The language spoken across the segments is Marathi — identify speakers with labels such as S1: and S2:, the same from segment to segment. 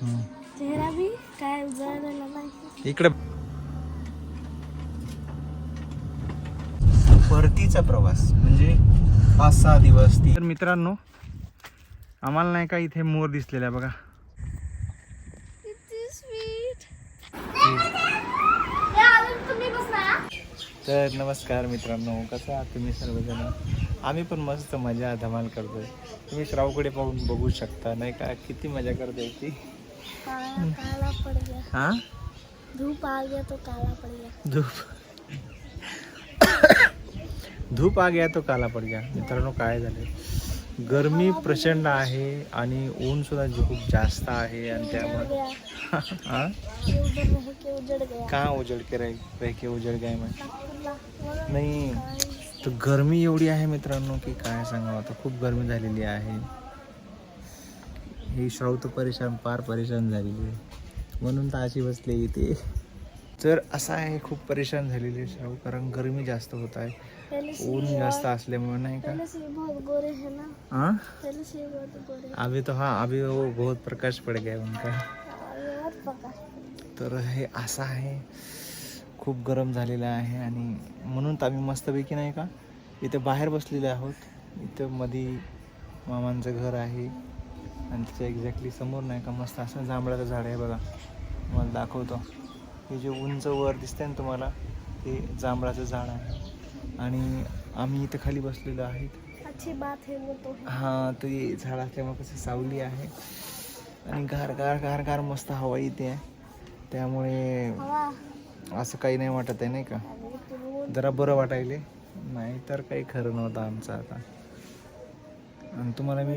S1: चेहरा काय नाही.
S2: इकडे. परतीचा प्रवास म्हणजे पाच सहा दिवस तर मित्रांनो आम्हाला नाही का इथे मोर दिसलेला बघा.
S1: किती स्वीट
S2: तर नमस्कार मित्रांनो कसं आहात तुम्ही सर्वजण? आम्ही पण मस्त मजा धमाल करतोय. तुम्ही श्रावकडे पाहून बघू शकता नाही का? किती मजा करतोय ती.
S1: काला काला पड़ गया
S2: हा?
S1: धूप आ गया तो काला पड़ गया।
S2: धूप? धूप आ गया तो काला पड गया. मित्रांनो काय झाले गरमी प्रचंड आहे आणि ऊन सुद्धा खूप जास्त आहे आणि त्यामुळे
S1: गया.
S2: हा?
S1: के उजड़ गया?
S2: का राही रह के उजड
S1: मला
S2: नाही. तर गरमी एवढी आहे मित्रांनो की काय सांगावं? आता खूप गरमी झालेली आहे. ही तर परेशान पार परेशान झालेली आहे. म्हणून तर अशी बसले इथे. तर असं आहे खूप परेशान झालेली आहे श्राव कारण गरमी जास्त होत आहे. ऊन जास्त असल्यामुळे नाही का?
S1: है
S2: हाँ
S1: हैं।
S2: अभी तो हाँ अभी वो बहुत प्रकाश पड़ गया उनका तर हे असं आहे खूप गरम झालेलं आहे आणि म्हणून तर आम्ही मस्तपैकी नाही का इथे बाहेर बसलेले आहोत. इथं मध्ये मामांचं घर आहे. आणि त्याच्या एक्झॅक्टली समोर नाही का मस्त असं जांभळाचं झाड आहे बघा. तुम्हाला दाखवतो. हे जे उंच वर दिसतंय ना तुम्हाला ते जांभळाचं झाड आहे. आणि आम्ही इथं खाली बसलेलो आहेत.
S1: अच्छी बात है तो.
S2: हां ते झाड असल्यामुळे कसं सावली आहे. आणि गार गार गार गार मस्त हवा येते. आहे त्यामुळे असं काही नाही वाटत आहे नाही का? जरा बरं वाटायले. नाही तर काही खरं नव्हतं आमचं आता. आणि तुम्हाला मी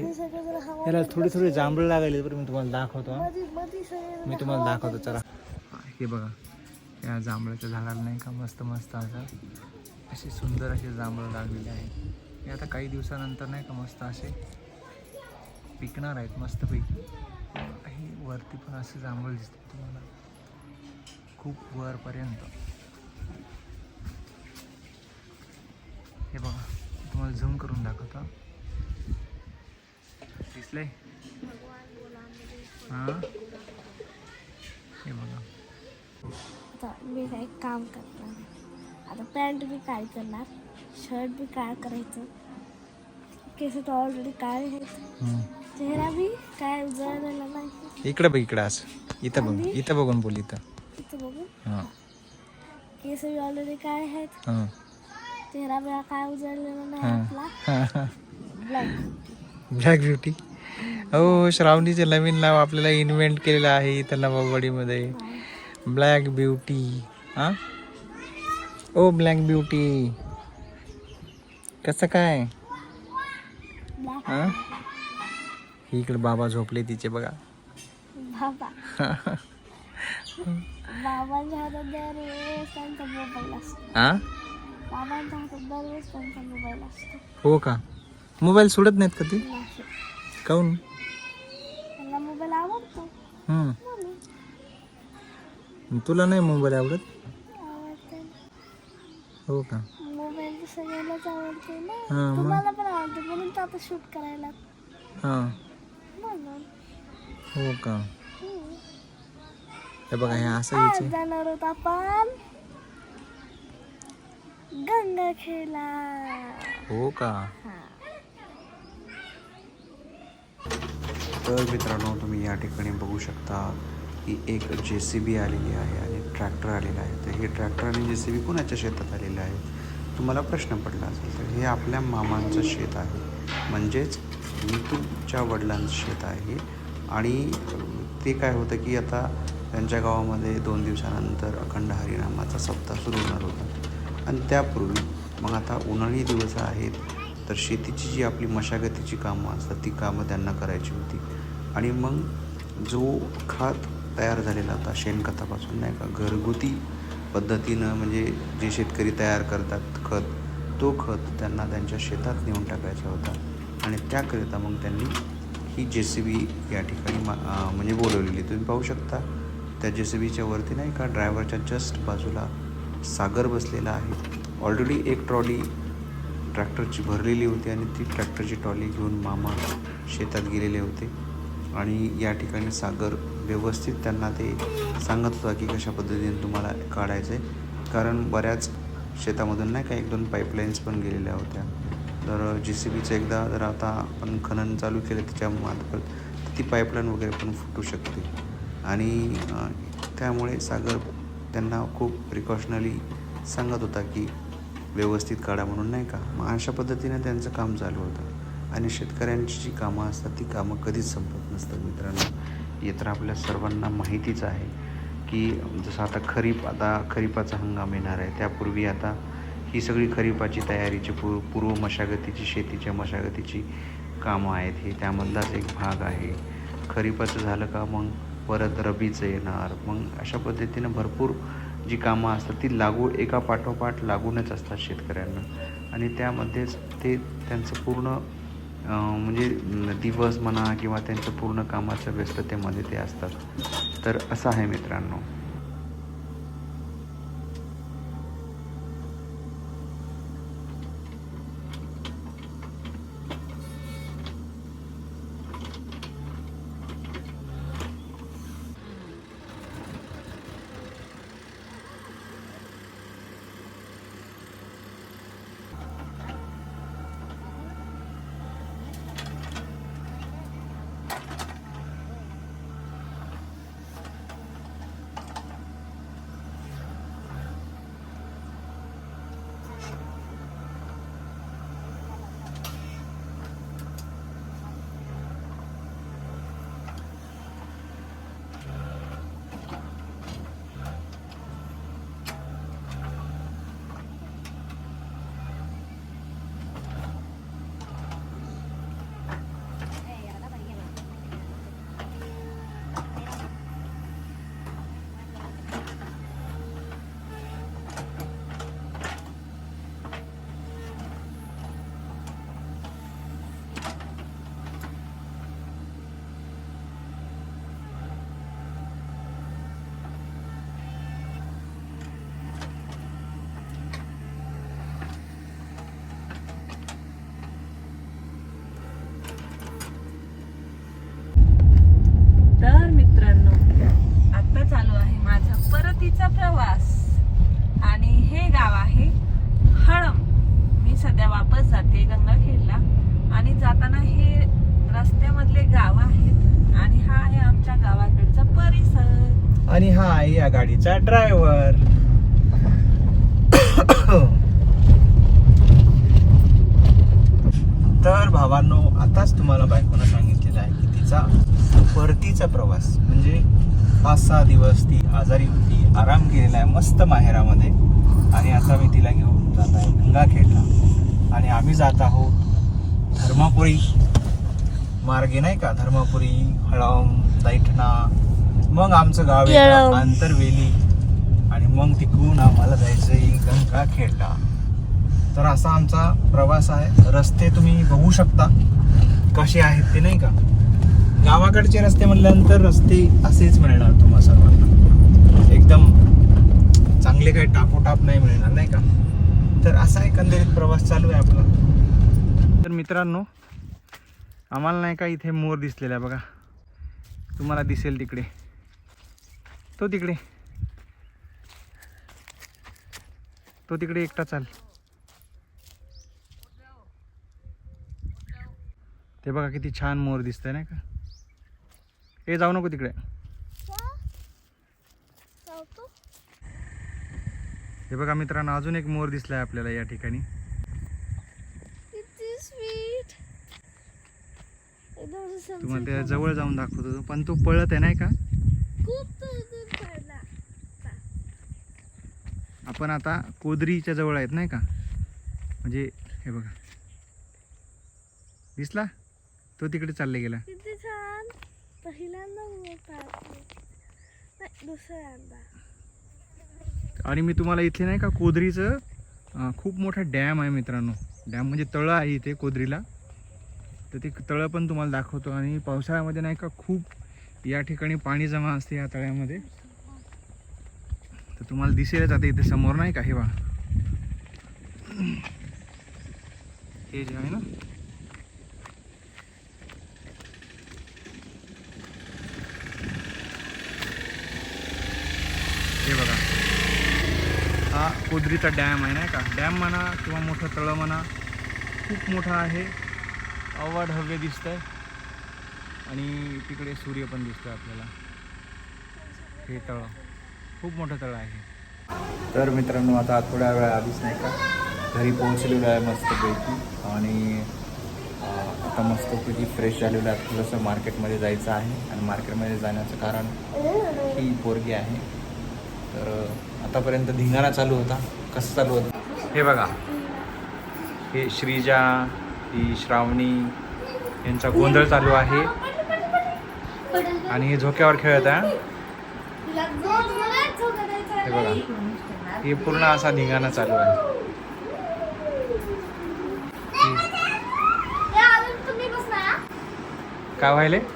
S2: याला थोडी थोडी जांभळं लागायली बरं मी तुम्हाला दाखवतो मी तुम्हाला दाखवतो चला. हे बघा या जांभळाच्या झाडाला नाही का मस्त मस्त असं असे सुंदर असे जांभळं लागलेले आहे. हे आता काही दिवसानंतर नाही का मस्त असे पिकणार आहेत मस्तपैकी. हे वरती पण असे जांभळ दिसते तुम्हाला. खूप वरपर्यंत. हे बघा तुम्हाला झूम करून दाखवतो हा.
S1: मुझे
S2: हां? हे बघा.
S1: आता मी काय काम करणार आता पॅन्ट बी काय करणार? शर्ट बी काय करायचं? केस तर ऑलरेडी काय आहेत. चेहरा बी काय उजळलेला नाही
S2: इकडे बघ इकडे असं इथं बघ. इथं बघून बोल इथं.
S1: इथं बघू?
S2: हां.
S1: केस बी ऑलरेडी काय आहेत.
S2: हां.
S1: चेहरा बी काय उजळलेला नाही
S2: हां.
S1: आपला?
S2: हां
S1: ब्लॅक
S2: ब्लॅक ब्युटी हो श्रावणीचे नवीन नाव आपल्याला इन्व्हेंट केलेलं आहे इथं नवाबडीमध्ये ब्लॅक ब्युटी हां? ओ ब्लॅक ब्युटी कसं काय? हां? इकडे बाबा झोपले तिचे बघा.
S1: बाबा.
S2: हां? हो का? मोबाईल सोडत नाहीत का ती? काऊन?
S1: त्यांना मोबाईल आवडतो.
S2: हम्म.
S1: म्हणून
S2: तुला नाही मोबाईल आवडत?
S1: आवडते.
S2: हो का?
S1: मोबाईल तर सगळ्यालाच आवडते ना.
S2: हां मग?
S1: तुम्हाला पण आवडते म्हणून तर आता शूट करायला.
S2: हां.
S1: म्हणून
S2: हो का?
S1: हम्म.
S2: हे बघा हे असं
S1: आज
S2: यायचे
S1: जाणार होत आपण गंगाखेडला
S2: हो का?
S1: हा.
S3: तर मित्रांनो तुम्ही या ठिकाणी बघू शकता की एक जे सी बी आलेली आहे आणि ट्रॅक्टर आलेला आहे. तर हे ट्रॅक्टर आणि जे सी बी कुणाच्या शेतात आलेलं आहे? तुम्हाला प्रश्न पडला असेल. तर हे आपल्या मामांचं शेत आहे. म्हणजेच ऋतूच्या वडिलांचं शेत आहे. आणि ते काय होतं की आता त्यांच्या गावामध्ये दोन दिवसानंतर अखंड हरिनामाचा सप्ताह सुरू होणार होता. आणि त्यापूर्वी मग आता उन्हाळी दिवस आहेत. तर शेतीची जी आपली मशागतीची कामं असतात ती कामं त्यांना करायची होती. आणि मग जो खत तयार झालेला होता शेणखतापासून नाही का घरगुती पद्धतीनं म्हणजे जे शेतकरी तयार करतात खत तो खत त्यांना त्यांच्या शेतात नेऊन टाकायचा होता. आणि त्याकरिता मग त्यांनी ही जे सी बी या ठिकाणी मा म्हणजे बोलवलेली. तुम्ही पाहू शकता त्या जे सी बीच्या वरती नाही का ड्रायव्हरच्या जस्ट बाजूला सागर बसलेला आहे. ऑलरेडी एक ट्रॉली ट्रॅक्टरची भरलेली होती आणि ती ट्रॅक्टरची ट्रॉली घेऊन मामा शेतात गेलेले होते. आणि या ठिकाणी सागर व्यवस्थित त्यांना ते सांगत होता की कशा पद्धतीने तुम्हाला काढायचं आहे कारण बऱ्याच शेतामधून नाही का एक दोन पाईपलाईन्स पण गेलेल्या होत्या. तर जे सी बीचं एकदा जर आता आपण खनन चालू केलं त्याच्या मार्फत ती पाईपलाईन वगैरे पण फुटू शकते. आणि त्यामुळे सागर त्यांना खूप प्रिकॉशनली सांगत होता की व्यवस्थित काढा म्हणून नाही का? मग अशा पद्धतीने त्यांचं काम चालू होतं. आणि शेतकऱ्यांची जी कामं असतात ती कामं कधीच संपत नसतात मित्रांनो. हे तर आपल्या सर्वांना माहितीच आहे की जसं आता खरीप आता खरीपाचा हंगाम येणार आहे. त्यापूर्वी आता ही सगळी खरीपाची तयारीची पूर्व पूर्व मशागतीची शेतीच्या मशागतीची कामं आहेत. हे त्यामधलाच एक भाग आहे. खरीपाचं झालं का मग परत रबीचं येणार. मग अशा पद्धतीनं भरपूर जी कामं असतात ती लागू एका पाठोपाठ लागूनच असतात शेतकऱ्यांना. आणि त्यामध्येच ते त्यांचं पूर्ण म्हणजे दिवस म्हणा किंवा त्यांच्या पूर्ण कामाच्या व्यस्ततेमध्ये ते असतात. तर असं आहे मित्रांनो
S4: तर मित्रांनो आता चालू आहे माझा परतीचा प्रवास आणि हे गाव आहे हळम मी सध्या वापस जाते गंगाखेडला आणि जाताना हे रस्त्यामधले गाव आहेत आणि हा आहे आमच्या गावाकडचा परिसर
S2: आणि हा आहे या गाडीचा ड्रायव्हर तर भावांनो आताच तुम्हाला बायकोनं सांगितलेलं आहे की तिचा परतीचा प्रवास म्हणजे पाच सहा दिवस ती आजारी होती आराम केलेला आहे मस्त माहेरामध्ये. आणि आता मी तिला घेऊन जात आहे गंगाखेडला. आणि आम्ही जात आहोत धर्मापुरी. मार्गे नाही का? धर्मापुरी हळम दैठणा मग आमचं गाव येतं. आंतरवेली. आणि मग तिकडून आम्हाला जायचंय गंगाखेडला तर असा आमचा प्रवास आहे. रस्ते तुम्ही बघू शकता. कसे आहेत ते नाही का? गावाकडचे रस्ते म्हणल्यानंतर रस्ते असेच मिळणार तुम्हा सर्वांना. एकदम चांगले काही टापोटाप नाही मिळणार नाही का? तर असा एकंदरीत प्रवास चालू आहे आपला. तर मित्रांनो आम्हाला नाही का इथे मोर दिसलेला आहे बघा. तुम्हाला दिसेल तिकडे. तो तिकडे. तो तिकडे एकटा चाल. ते बघा किती छान मोर दिसतंय नाही का? ए जाऊ नको तिकडे. हे बघा मित्रांनो अजून एक मोर दिसलाय आपल्याला या ठिकाणी. तुम्हाला जवळ जाऊन दाखवतो पण तो पळत आहे नाही का? आपण आता कोदरीच्या जवळ आहेत नाही का? म्हणजे हे बघा. दिसला? तो तिकडे चालले गेला.
S1: किती छान. पहिल्यांदा दुसऱ्यांदा.
S2: आणि मी तुम्हाला इथे नाही का कोदरीचं खूप मोठा डॅम आहे मित्रांनो. डॅम म्हणजे तळं आहे इथे कोदरीला. तर ते तळं पण तुम्हाला दाखवतो. आणि पावसाळ्यामध्ये नाही का खूप या ठिकाणी पाणी जमा असते या तळ्यामध्ये. तर तुम्हाला दिसेलच आता इथे समोर नाही का? हे बा हे जे आहे ना. हे बघा. हा कोदरीचा डॅम आहे नाही का? डॅम म्हणा किंवा मोठं तळं म्हणा खूप मोठा आहे. अवाढ हवे दिसतंय. आणि तिकडे सूर्य पण दिसतोय आपल्याला. हे तळं. खूप मोठं तळं आहे. तर मित्रांनो आता थोड्या वेळा आधीच नाही का? घरी पोहोचलेलो आहे मस्तपैकी. आणि आता आता मस्तपैकी फ्रेश झालेलो आहे. थोडंसं मार्केटमध्ये जायचं आहे. आणि मार्केटमध्ये जाण्याचं कारण ही पोरगी आहे. तर आतापर्यंत धिंगाणा चालू होता. कसं चालू होतं? हे बघा. हे श्रीजा ही श्रावणी यांचा गोंधळ चालू आहे. आणि हे झोक्यावर खेळत आहे हे. बघा. हे पूर्ण असा धिंगाणा चालू आहे. काय व्हायले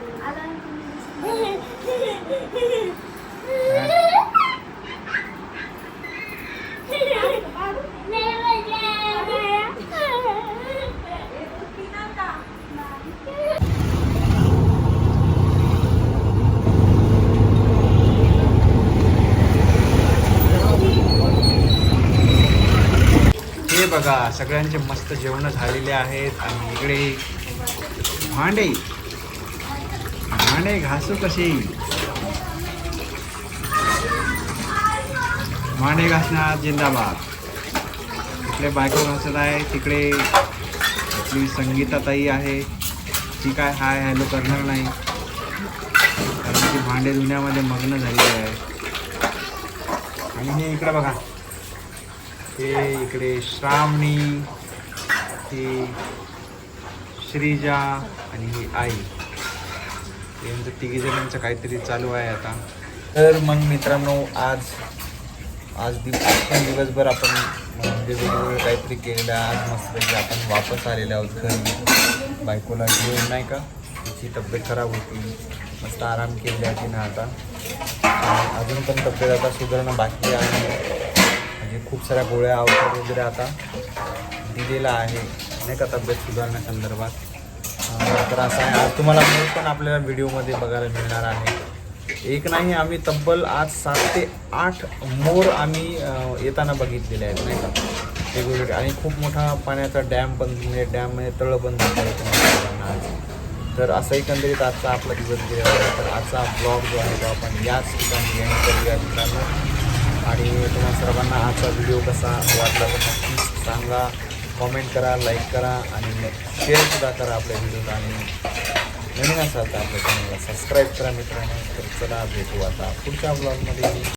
S2: हे बघा सगळ्यांचे मस्त जेवणं झालेले आहेत. आणि इकडे भांडे. भांडे घासू कशी? भांडे घासणार जिंदाबाद. इकडे बायको घासत आहे तिकडे आपली संगीताताई आहे. ती काय हाय हॅलो करणार नाही. कारण ती भांडे धुण्यामध्ये मग्न झालेली आहे. आणि हे इकडे बघा. हे इकडे श्रावणी ही श्रीजा आणि ही आई. यांचं म्हणजे तिघी जणांचं काहीतरी चालू आहे आता. तर मग मित्रांनो आज आज दिवस दिवसभर आपण म्हणजे वेगवेगळं काहीतरी केलेलं आहे. आज मस्तपैकी आपण वापस आलेले आहोत घरी. बायकोला घेऊन नाही का? तिची तब्येत खराब होती. मस्त आराम केलेला आहे तिनं आता. अजून पण तब्येत आता सुधारणं बाकी आहे. म्हणजे खूप साऱ्या गोळ्या औषध वगैरे आता दिलेला आहे. नाही का तब्येत सुधारण्यासंदर्भात तर असं आहे. आज तुम्हाला मोर पण आपल्याला व्हिडिओमध्ये बघायला मिळणार आहे. एक नाही आम्ही तब्बल आज सात ते आठ मोर आम्ही येताना बघितलेले आहेत नाही का? वेगवेगळे. आणि खूप मोठा पाण्याचा डॅम पण म्हणजे डॅम म्हणजे तळं पण तर असं एकंदरीत आजचा आपला दिवस गेला. तर आजचा ब्लॉग जो आहे तो आपण याच ठिकाणी एंड करूया मित्रांनो. आणि तुम्हा सर्वांना आजचा व्हिडिओ कसा वाटला तर नक्कीच सांगा. कॉमेंट करा लाईक करा आणि शेअरसुद्धा करा आपल्या व्हिडिओला आणि नवीन असाल तर आपल्या चॅनलला सबस्क्राईब करा मित्रांनो. तर चला भेटू आता पुढच्या ब्लॉगमध्ये